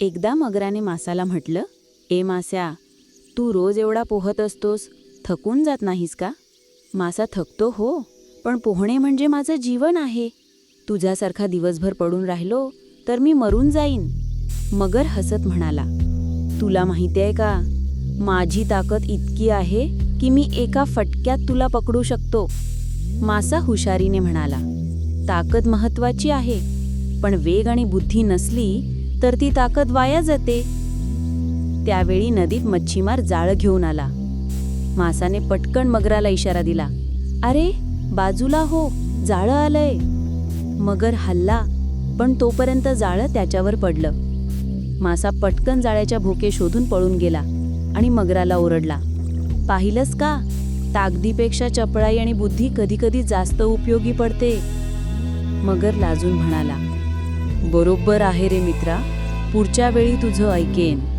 एकदा मगराने मासाला म्हटलं ए मास्या तू रोज एवढा पोहत असतोस थकून जात नाहीस का? मासा थकतो हो पण पोहणे म्हणजे माझं जीवन आहे. तुझ्यासारखा दिवसभर पडून राहिलो तर मी मरून जाईन. मगर हसत म्हणाला तुला माहिती आहे का? माझी ताकद इतकी आहे की मी एका फटक्यात तुला पकडू शकतो. मासा हुशारीने म्हणाला ताकद महत्वाची आहे पण वेग आणि बुद्धी नसली तर ती ताकद वाया जाते. त्यावेळी नदीत मच्छीमार जाळं घेऊन आला. मासाने पटकन मगराला इशारा दिला. अरे बाजूला हो जाळं आलंय. मगर हल्ला पण तोपर्यंत जाळं त्याच्यावर पडलं. मासा पटकन जाळ्याच्या भोके शोधून पळून गेला आणि मगराला ओरडला. पाहिलंस का? ताकदीपेक्षा चपळाई आणि बुद्धी कधीकधी जास्त उपयोगी पडते. मगर लाजून म्हणाला. बरोबर आहे रे मित्रा. पुढच्या वेळी तुझं ऐकेन.